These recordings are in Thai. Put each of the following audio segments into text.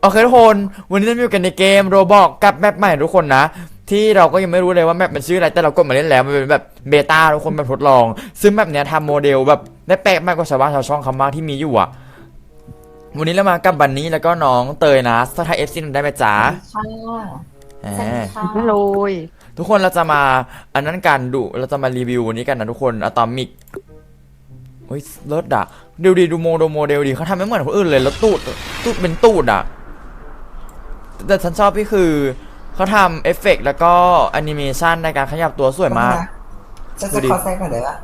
โอเคทุกคน วันนี้เราอยู่กันในเกมโรบอกกับแมปใหม่ทุกคนนะ ที่เราก็ยังไม่รู้เลยว่าแมปมันชื่ออะไรแต่เรากดมาเล่นแล้วมันเป็นแบบเบต้าทุกคนแบบทดลอง ซึ่งแมปเนี้ยทำโมเดลแบบได้แปลกมากกว่าชาวบ้านชาวช่องคำมากที่มีอยู่อะ วันนี้เรามากับบันนี้แล้วก็น้องเตยนะสถาเอฟซีได้ไหมจ๊ะค่ะแหสวัสมดีค่ะฮัลโหลย ทุกคนเราจะมาอันนั้นกันดูเราจะมารีวิววันนี้กันนะทุกคนอะตอมิกเฮ้ยเลิศอะดูดีดูโมดูโมเดลดีเขาทำไม่เหมือนคนอื่นเลยแล้วตูดตูดเป็นตูดอะ แต่ฉันชอบที่คือเขาทำเอฟเฟกต์แล้วก็แอนิเมชันในการขยับตัวสวยมาก จะดูจะดิขอแทรกหน่อยเลยว่า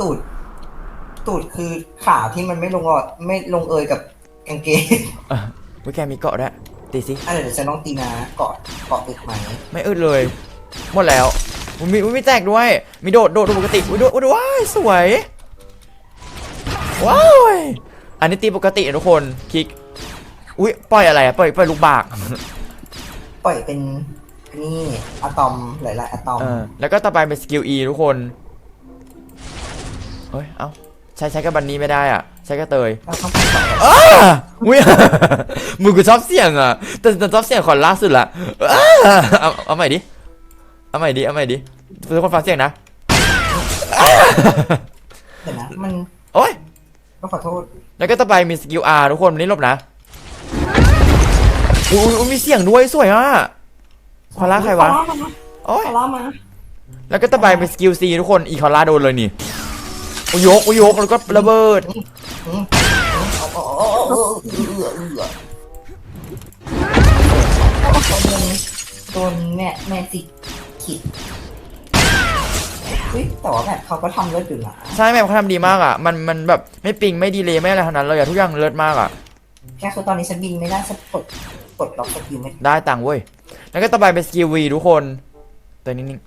ตูด ตูดคือขาที่มันไม่ลงรอดไม่ลงเอยกับกางเกงเออวิแกมีเกาะด้วยตีสิอันเดี๋ยวจะน้องตีนาเกาะเกาะติดไหมไม่อึดเลย หมดแล้วอุ๊ยมีอุ๊ยมีแตกด้วย มีโดดโดดปกติอุ้ยโดดอุ้ยว้ายสวยว้าวอันนี้ตีปกตินะทุกคนคลิก อุ้ยปล่อยอะไรอะปล่อยปล่อยลูกบากปล่อยเป็นนี่อะตอมหลายๆอะตอมเออแล้วก็ต่อไปเป็นสกิล E ทุกคนเฮ้ย เอ้า ใช้ใช้กับบันนี้ไม่ได้อะ ใช้กับเตยเราต้องไปต่ออ้าอุ้ย มึงกูชอบเสียงอะ แต่แต่ชอบเสียงคนล่าสุดละอ้าเอาเอาใหม่ดิ เอาใหม่ดิ เอาใหม่ดิ ทุกคนฟังเสียงนะ เดี๋ยวนะมันโอ้ยก็ขอโทษ แล้วก็ต่อไปมีสกิล R ทุกคนวันนี้ลบนะ อุ้ยอุ๊ยมีเสียงด้วยสวยอะคอล่าใครวะขอล่ามาโอ้ยขอล่ามา แล้วก็ต่อไปเป็นสกิล C ทุกคน อีคอล่าโดนเลยนี่อุยยกอุยยกแล้วก็ระเบิดอืมเอาเอาเอาเอาเอาเอือเอือเอือโดนโดนแม่แม่จิกขิดเฮ้ยแต่ว่าแบบเขาก็ทำเลิศอยู่นะใช่แม่เขาทำดีมากอะ มันมันแบบไม่ปิงไม่ดีเลยไม่อะไรทั้งนั้นเลยอะทุกอย่างเลิศมากอะ แค่คือตอนนี้ฉันบินไม่ได้ฉันกดกดล็อกสกิลไม่ได้ได้ตังค์เว้ยแล้วก็ต่อไปเป็นสกิลวีทุกคนตัวนิ่ง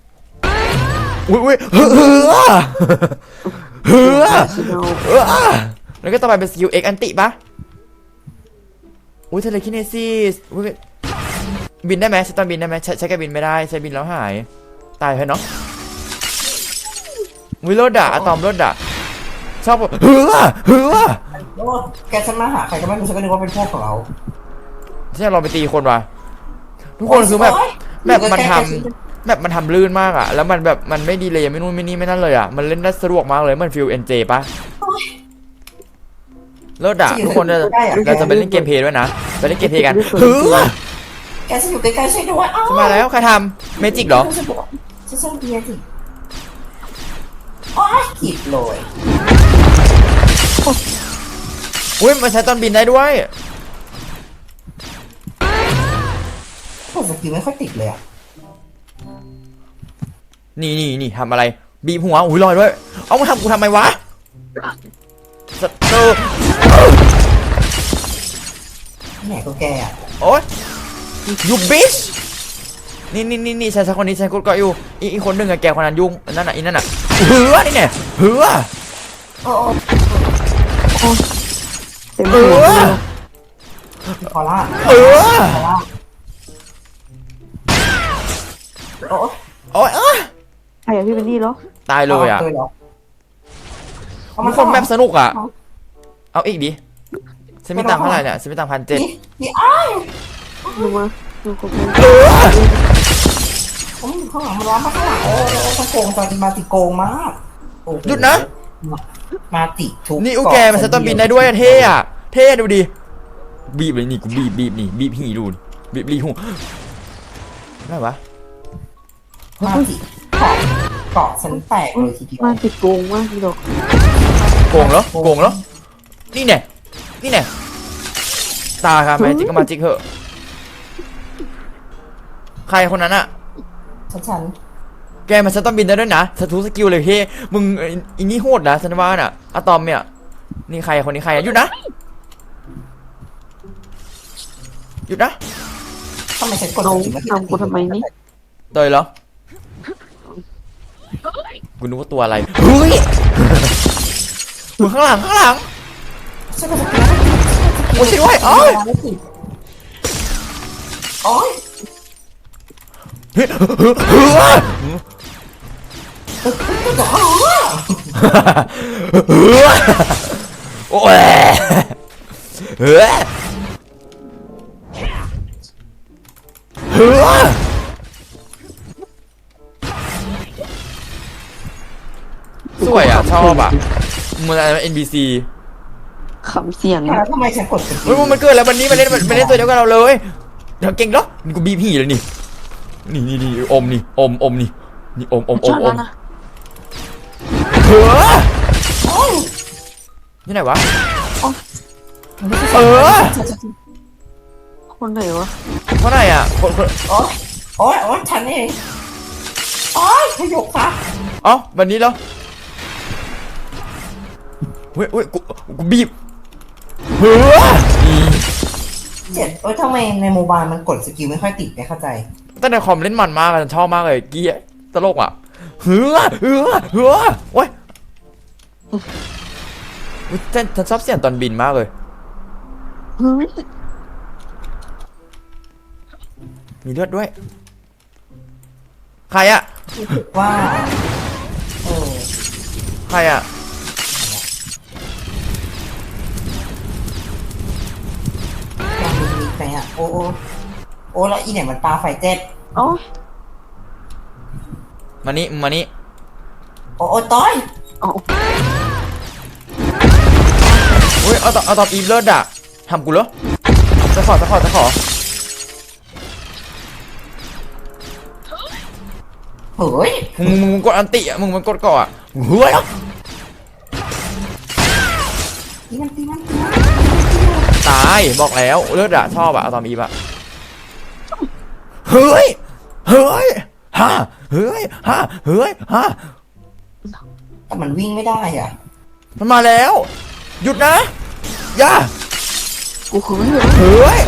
อุ้ยอุ้ยเฮ้อเฮ้อเฮ้อเฮ้อแล้วก็ต่อไปเป็นสกิลเอ็กอันติปะอุ้ยเทเลคิเนซิสอุ้ยบินได้ไหมใช้ตอนบินได้ไหมใช้ใช้แค่บินไม่ได้ใช้บินแล้วหาย ตายไปเนาะอุ้ยรด่ะอะตอมรด่ะ ชอบแบบเฮ้อเฮ้อโอ้แกฉันมาหาใครก็ไม่รู้ฉันก็นึกว่าเป็นพวกของเราใช่เราไปตีคนว่ะทุกคนคือแบบโอ๊ยแบบมันทำอยู่ใกล้ๆแบบมันทำลื่นมากอะแล้วมันแบบมันไม่ดีเลยไม่นู่นไม่นี่ไม่นั่นเลยอะมันเล่นได้สะดวกมากเลยเหมันฟิลเอ็นเจปะเลิศอะทุกคนเราเราจะไปเล่นเกมเพลย์ด้วยนะไปเล่นเกมเพลย์กันเฮ้อแกฉันอยู่ใกล้ๆฉันด้วยอ้าวจะมาแล้วใครทำเมจิกเหรอฉันบอกฉันฉันเบียร์สิ อ๋อขีดเลยอุ้ยมันใช้ตอนบินได้ด้วยแต่สกิลไม่ค่อยติดเลยอะนี่นี่นี่ทำอะไร บีบหัวอุ้ยลอยด้วย เอามาทำกูทำไมวะสเตอร์แหมก็แกอะโอ๊ยยูบิชนี่นี่นี่นี่ใช้ใช้คนนี้ใช้กดเกาะอยู่อีกอีกคนหนึ่งอะแกคนนั้นยุ่งนั่นน่ะอีนั่นน่ะ เหือนี่เนี่ยเหือโอ้โอ้เต็มเอหัวอเลยพอละเออพอละโอ้โอ๊ยเอ้ยใครอะพี่เป็นนี่เหรอตายเลยอะเคยเหรอเอามัมานคนแบบสนุกอะเอาเอาอีกดิฉันมีตังค์เท่าไหร่เนี่ยฉันมีตังค์พันเจ็ดนี่นี่อ้าวดูมาดูคนนี้เออ ผมอยู่ข้างหลังมันร้อนมาข้างหลังโอ้โอ้โกงตอนมาติโกงมากโอ้โหยุดนะ มาติทุกนี่อุแกมันใช้ตอนบินได้ด้วยอะเท่อะเท่ดูดิบีบเลยนี่กูบีบบีบนี่บีบหีดูดิบีบรีหูอะไรวะมาติเกาะเกาะฉันแตกเลยทีเดียวมาติดโกงมากพี่ดอกโกงเหรอโกงเหรอนี่เนี่ยนี่เนี่ยตาครับแมจิกก็มาจิกเหอะใครคนนั้นอะ ฉันฉันแกมันใช้ตอนบินได้ด้วยนะสตูสกิลเลยเฮ้มึงไอ้อีนี่โหดนะฉันว่าน่ะอะตอมเนี่ยนี่ใครคนนี้ใครอะหยุดนะหยุดนะทำไมฉันกดน้องสกิลไม่ติดทำกูทำไมนี่เตยเหรอกูนึกว่าตัวอะไรเฮ้ยมึงข้างหลังข้างหลังฉันกดสกิลไม่ติดโอ้ยช่วยด้วยโอ้ยไม่ติดโอ้ย เฮ้ยเฮ้ยเฮ้ยเดี๋ยวเขารู้ว่าเฮ้ยโอ้ยเฮ้ยฮ้อสวยอะ ชอบอะเหมือนอะไร NBC ขำเสียงแล้วทำไมฉันกดสกิเฮ้ยมันเกิดแล้ววันนี้มันเล่นมันเล่นตัวเดียวกับเราเลยเดี๋ยวเก่งเนาะนี่กูบีบหีเลยนี่ นี่นี่นี่อมนี่อมอมนี่นี่อมอมอชมอบอแล้วมนะเฮ้อโอ้ยนี่ไหนวะเออคนไหนวะเพราะไหนอะคนคนโอ้ยโอ้ยโอ้ยฉันเองโอ้ยขยกค่ะเอ้าวันนี้เหรอเฮ้ยเฮ้ยกูกูบีบเฮ้อนี่เจ็ดเอ้ยทำไมในโมบายมันกดสกิลไม่ค่อยติดไม่เข้าใจ แต่ในคอมเล่นมันมากฉันชอบมากเลยเกี้ตลกอะเฮ้อเฮ้อเฮ้อโอ้ยฉันฉันชอบเสียงตอนบินมากเลยมีเลือดด้วย ใครอะรู้าเอใครอะโอ้โอ้โอ้แล้วอีเนี่ยมันปลาไฟเจ็ด โอ้ยมานี่มึงมานี่โอ้โอ้ต้อยเอาอุ้ยเอาต่อเอาต่ออีฟเลือดอะทำกูเหรอจะขอจะขอจะขอเฮ้ยมึงมึงมึงกดอันติอะมึงมันกดก่อนอะเฮ้ยตีมันตีมันตีมันตายบอกแล้วเลือดอะชอบอะเอาตอมอีฟอะ เฮ้ย เฮ้ยฮ่าเฮ้ยฮ่าเฮ้ยฮ่าแต่มันวิ่งไม่ได้อะ มันมาแล้ว หยุดนะอย่ากูคือไม่รู้เฮ้ย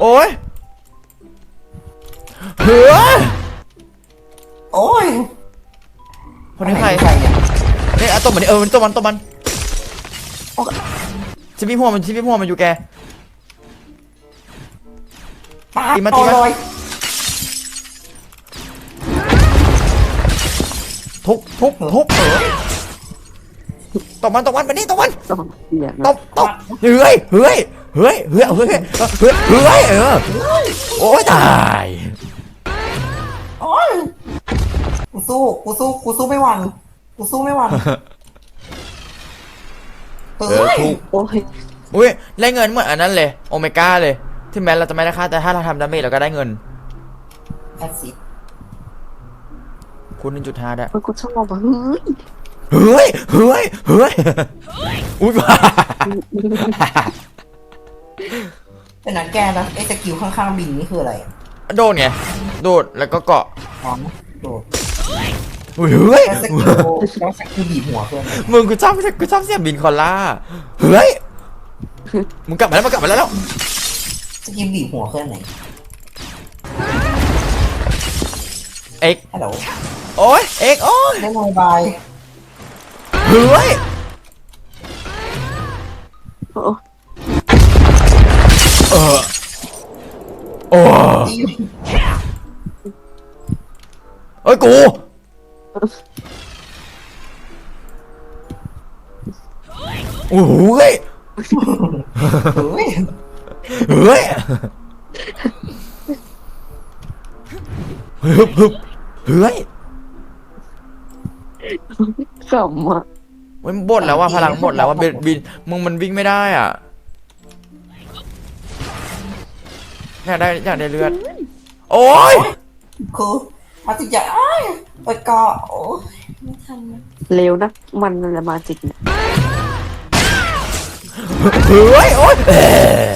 โอ้ยเฮ้ยโอ้ยคนนี้ใครใครเนี่ยเนี่ยเอาตัวมันนี่เออมันตัวมันตัวมันชิบิหัวมันชิบิหัวมันอยู่แก ปลาตีมันตีมันโอ้ยทุบทุบทุบเฮ้ยตบมันตบมันไปนี่ตบมันต้องเสียงตบตบเฮ้ยเฮ้ยเฮ้ยเฮ้ยเฮ้ยเฮ้ยเฮ้ยเออโอ้ยตายโอ้ยกูสู้กูสู้กูสู้ไม่หวันกูสู้ไม่หวันเอเฮ้อยถูกโอ้ยอุ้ยได้เงินเหมือนอันนั้นเลยโอเมก้าเลย ที่แม้เราจะไม่ได้ค่าแต่ถ้าเราทำดาเมจเราก็ได้เงิน แอดซิดคูณหนึ่งจุดห้าได้มันกูชอบอะเฮ้ยเฮ้ยเฮ้ยเฮ้ยอุ้ยบ้าเป็นนักแกนะไอ้สกิลข้างๆบินนี่คืออะไรโดนไงโดดแล้วก็เกาะอ๋อโดดอุ้ยเฮ้ย แล้วสกิลแล้วสกิลบีบหัวคืออะไรมึงกูชอบกูชอบเสียงบินคอลล่า เฮ้ย มึงกลับมาแล้วมึงกลับมาแล้ว สกิลบีบหัวคืออะไรเอ็กฮัลโหลโอ้ยเอ็กโอ้ยเล่นโมบายเฮ้ยโอ้เออโอ้เอ้ยกูโอ้โหเฮ้ยเฮ้ย เฮ้ยฮึบฮึบเฮ้ยขำอะมันบดแล้วว่าพลังหมดแล้วว่าบินบินมึงมันวิ่งไม่ได้อะอยากได้อยากได้เลือด โอ้ยคือมาติจะอ้ายไปเกาะโอ้ยไม่ทันนะเร็วนะ มันนั่นแหละมาจิกเนี่ยเฮ้ยโอ้ยเอ่อ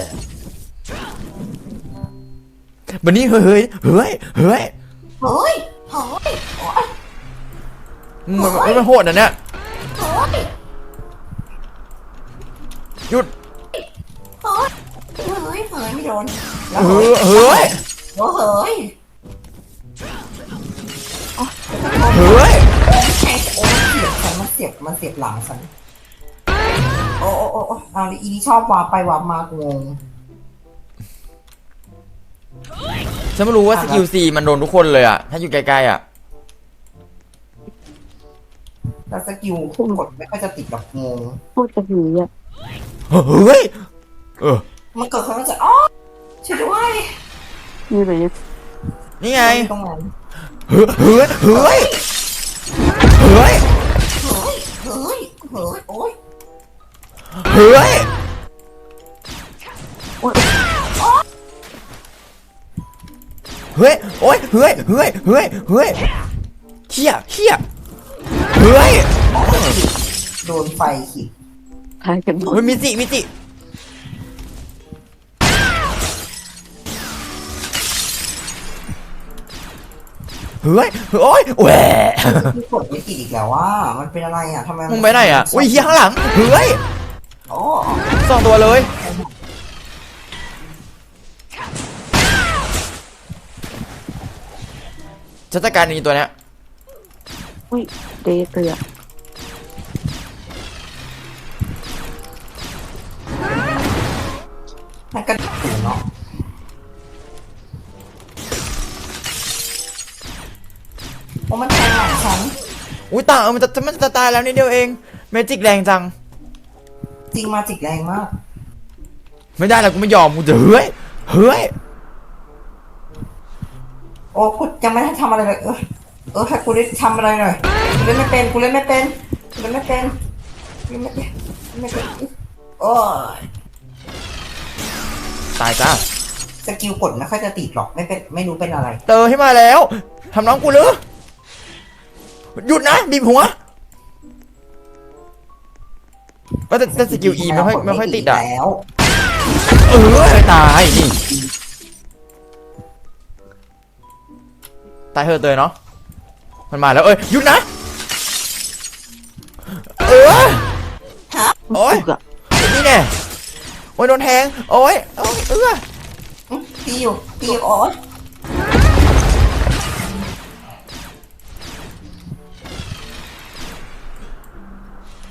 บันนี้เฮ้ยเฮ้ยเฮ้ยเฮ้ยเฮ้ยโอ้ยมึงมันมันมันโหดนะเนี่ยเฮ้ยหยุดเฮ้ยเฮ้ยเฮ้ยไม่โดนแล้วเฮ้ยเฮ้ยโอ้เฮ้ยเฮ้ยแค่โอ้มันเสียบฉันมันเสียบมันเสียบหลังฉันโอ้โอ้โอ้โอ้เอาดิอีนี่ชอบวาร์ปไปวาร์ปมากูงง ฉันไม่รู้ว่าสกิลซีมันโดนทุกคนเลยอะ ถ้าอยู่ใกล้ๆอะ แล้วสกิลกดไม่ค่อยจะติดกับงงพูดจะหืออะเฮ้ย เออ มันเกิดเขาก็จะอ๋อช่วยด้วยอยู่ไหนอะนี่ไง ตรงนั้นเฮ้ย เฮ้ย เฮ้ย เฮ้ย เฮ้ยเฮ้ยเฮ้ยโอ๊ยเฮ้ย โอ๊ย เฮ้ยโอ้ยเฮ้ยเฮ้ยเฮ้ยเฮ้ยเขี้ยเขี้ยเฮ้ยโดนไฟขีดทายกันหมดเฮ้ยมิจิมิจิเฮ้ยโอ้ยแหวะคือกดไม่ติดอีกแล้วว่า มันเป็นอะไรอะทำไมมึงไปไหนอะอุ้ยเฮียข้างหลังเฮ้ยโอ้สองตัวเลย จะจัดการนี้ตัวเนี้ยอุ้ยเดย์เตือมันกระดูกเนาะโอ้มันแทงหลังฉันอุ้ยตายเออมันจะมันจะตายแล้วนิดเดียวเองเมจิกแรงจัง จริงมาจิกแรงมาก ไม่ได้แล้วกูไม่ยอมกูจะเฮ้ยเฮ้ยโอ้กูยังไม่ได้ทำอะไรเลยเออเออให้กูได้ทำอะไรหน่อยกูเล่นไม่เป็นกูเล่นไม่เป็นกูเล่นไม่เป็นกูเล่นไม่เป็นเล่นไม่เป็นโอ้ยตายจ้าสกิลกดไม่ค่อยจะติดหรอกไม่เป็นไม่รู้เป็นอะไร เตอให้มาแล้วทำน้องกูหรือหยุดนะบีบหัวก็แต่แต่สกิลอีไม่ค่อยไม่ค่อยติดอะแล้ว เออตายนี่ ตายเถอะเตยเนาะมันมาแล้วเอ้ยหยุดนะเออโอ้ยถูกอะนี่แน่โอ้ยโดนแทงโอ้ยโอ้ยเอออื้อตีอยู่ตีอยู่โอ้ย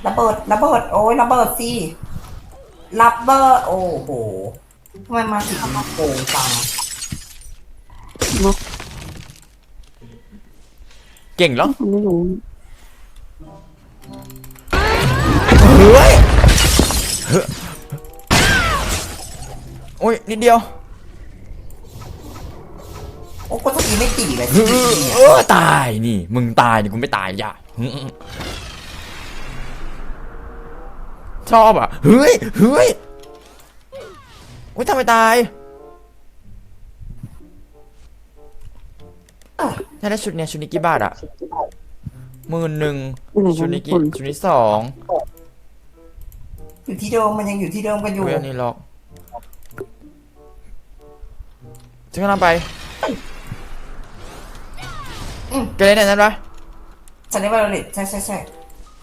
ระเบิดระเบิดโอ้ยระเบิดสิระเบิดโอ้โหทำไมมาสิมาโกงจังเนาะ เก่งเหรอไม่รู้เฮ้ยเฮ้ยโอ้ยนิดเดียวโอ้ก็ตะกี้ไม่ตีเลยเออเออตายนี่ มึงตายนี่กูไม่ตายอย่าชอบอะเฮ้ยเฮ้ยโอ้ยทำไมตาย ถ้าได้ชุดเนี้ยชุดนี้กี่บาทอะหมื่นหนึ่งอยู่ไหนชุดกันี้นกี่คนชุดนี้สองอยู่ที่เดิมมันยังอยู่ที่เดิมกันอยู่เว้ยอันนี้ล็อกจะกำลังไปแกเล่นไหนนั้นปะฉันได้บาร์เล็ตใช่ใช่ใช่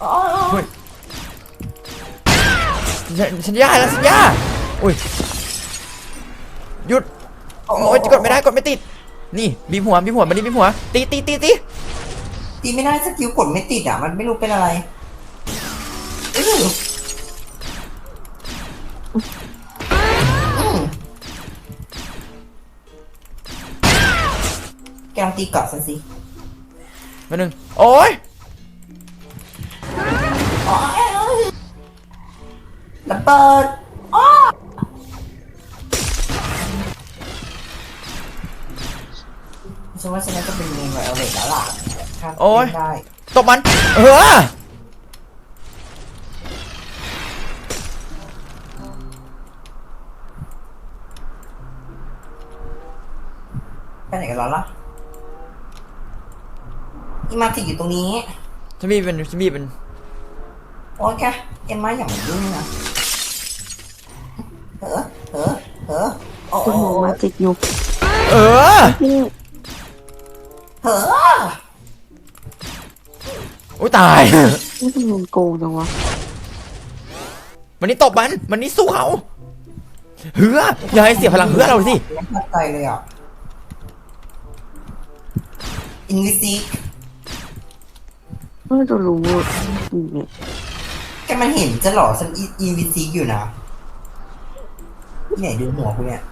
อ๋อฉันฉันย่าแล้วฉันย่าอุ้ยหยุดโอ้ยกดไม่ได้กดไม่ติด นี่บีบหัวบีบหัวมาดิบีบหัวตีตีตีตีตีไม่ได้สกิลกดไม่ติดอะ มันไม่รู้เป็นอะไรอื้ออืมแกลองตีเกาะฉันสิมาหนึ่งโอ้ยอ๋อระเบิด ว่าฉันน่าจะเป็นเมนไวโอเลตแล้วล่ะถ้าโอ้ยเล่นได้ตบมัน เออ ไปไหนกันแล้วล่ะอีมาติอยู่ตรงนี้ฉันบีบเป็นฉันบีบเป็นโอ้ยแกเอ็มมาอย่ามายุ่งนะเออเออเออโอ้ตัวหัวมาจิกอยู่เออ นี่ เอออุ้ยตาย นี่เป็นเงินโกงจังวะมันนี่ตบมันมันนี่สู้เขาเฮืออย่าให้เสียพลังเฮือเราสิ ไม่เข้าใจเลยอะอินวิซีเพื่อจะรู้อืมเนี่ยแกมันเห็นจะหล่อฉันอินวิซีอยู่นะที่ไหนดูหัวกูเนี่ย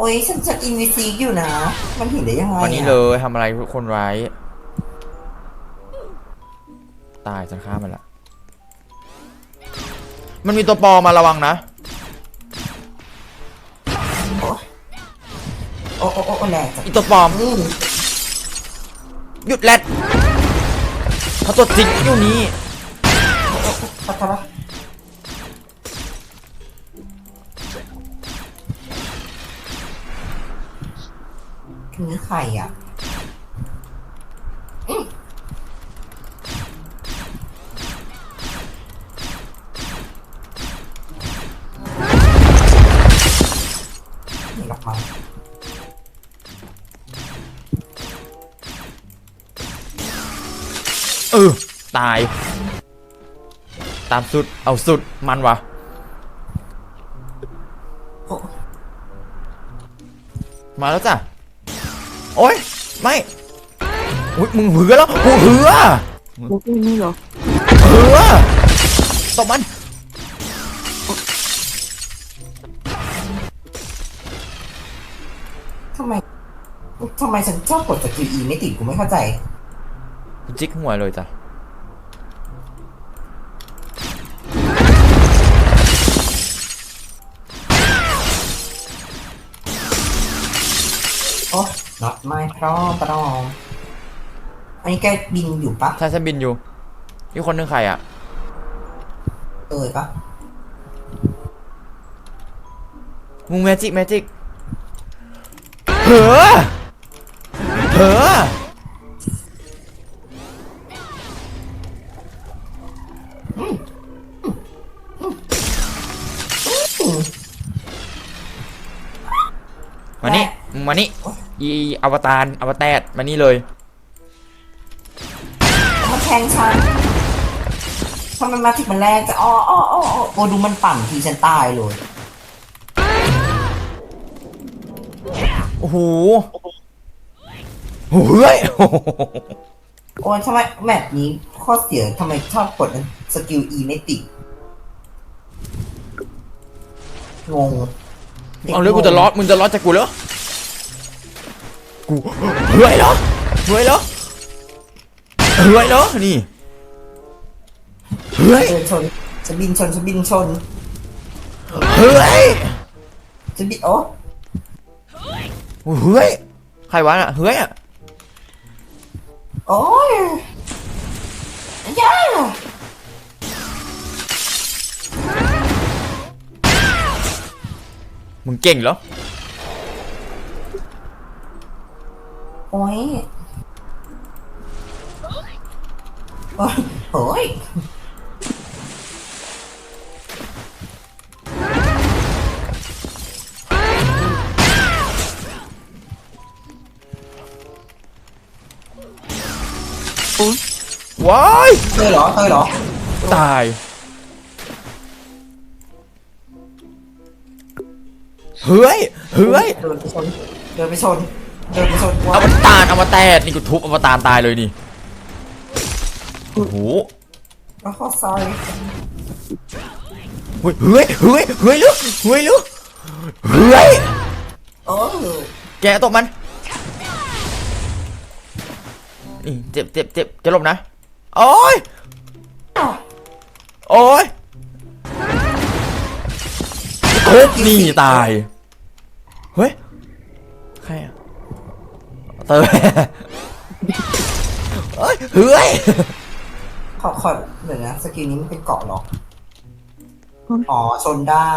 โอ้ยฉันจะอินวิซีอยู่นะ มันเห็นได้ยังไงอะวันนี้เลยทำอะไรคนไว้ตายจะฆ่ามันละ มันมีตัวปลอมาระวังนะโอ้โอ้โอ้โอ้แรงจังอีตัวปลอมอืมหยุดแรดเขาตัวจริงอยู่นี่พัทระคือใคร อะอืมนี่ออกมาเออ ตาย ตามสุด เอาสุด มันวะโอ้มาแล้วจ้ะ โอ๊ยไม่อุ้ยมึงเหือแล้วโอ้เหือมุกนี่เหรอเหือตบมันทำไมทำไมฉันชอบกดสกิลอีไม่ติดกูไม่เข้าใจจิกหัวเลยจ้ะโอ้ not my problem อันนี้แกบินอยู่ปะใช่ฉันบินอยู่อีกคนนึงใครอะ เออปะมึงแมจิกแมจิกเหือเหือ อีอวตารอวตารมานี่เลยมาแทงฉันทำไมมาถึงมันแรงจะอ้ออ้ออ้ออ้อโอ้ดูมันปั่นทีฉันตายเลย โอ้โหโอ้โหเฮ้ยโอ้โหโอ้ยทำไมแมปนี้ข้อเสียทำไมชอบกดสกิลอีไม่ติดงงเอาเลยกูจะรอดมึงจะรอดจากกูเหรอ กูเฮ้ยเหรอเฮ้ยเหรอเฮ้ยเหรอนี่เฮ้ยเออชนฉันบินชนฉันบินชนเฮ้ยฉันบินโอ้เฮ้ยใครวะน่ะเฮ้ยอะโอ้ยย่ามึงเก่งเหรอ โอ้ยโอ้ยโอ้ยว้ายเธอเหรอเธอเหรอตาย เฮ้ย เฮ้ย เดินไปชนเดินไปชน เดินไปชนอวตารอวตารนี่กูทุบอวตารตายเลยนี่โอ้โหแล้วข้อซอยเฮ้ยเฮ้ยเฮ้ยเฮ้ยลูกเฮ้ยลูกเฮ้ยโอ้ยแกตบมันนี่เจ็บเจ็บเจ็บจะหลบนะโอ้ยโอ้ยทุบนี่ตาย เฮ้ย ใครอะ เตยเฮ้ยเฮ้ยขอขอเดี๋ยวนะสกิลนี้มันเป็นเกาะเหรอ อ๋อ ชนได้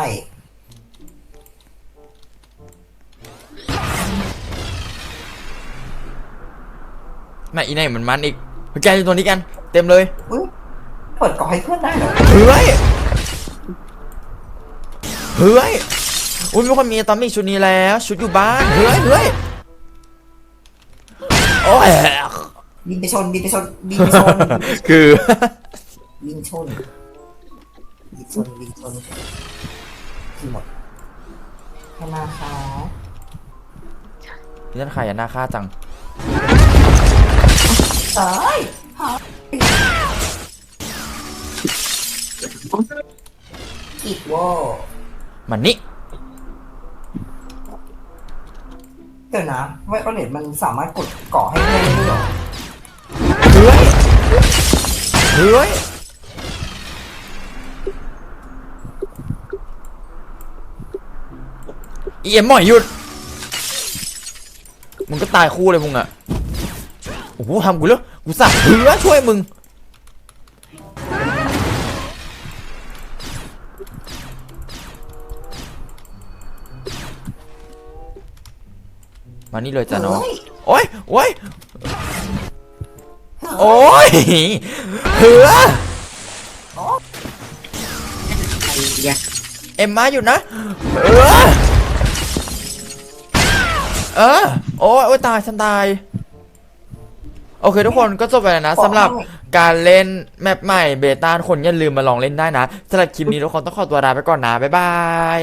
แม่อีไหนเหมือนมันอีกเฮ้ยแกอยู่ตัวนี้กัน เต็มเลยอุ้ยเปิดเกาะให้เพื่อนได้เหรอ เฮ้ยเฮ้ยอุ้ยมีคนมีอะตอมิกชุดนี้แล้ว ชุดอยู่บ้านเฮ้ยเฮ้ย โอ้ยบินไปชนบินไปชนบินไปชนคือ บินชนบินชนบินชนที่หมดธนาคารนี่นั่นใครอะหน้าค่าจัง เอ้ยหาอีกโว้มันนี่ เดี๋ยวนะไวโอเลตมันสามารถกดก่อให้เพื่อนได้หรอเฮ้ยเฮ้ยเอี่ยมหมอยหยุด มึงก็ตายคู่เลยมึงอะโอ้โหทำกูเลยกูสั่งเหือช่วยมึง มานี่เลยจ้ะน้องเฮ้ยโอ้ยโอ้ยโอ้ยเหือไอ้เหี้ยเอ็มมาอยู่นะ เออ เออโอ้ยโอ้ยตายฉันตาย โอเคทุกคนก็จบไปแล้วนะสำหรับการเล่นแมปใหม่เบต้าทุกคนอย่าลืมมาลองเล่นได้นะสำหรับคลิปนี้ทุกคนต้องขอตัวลาไปก่อนนะ บ๊ายบาย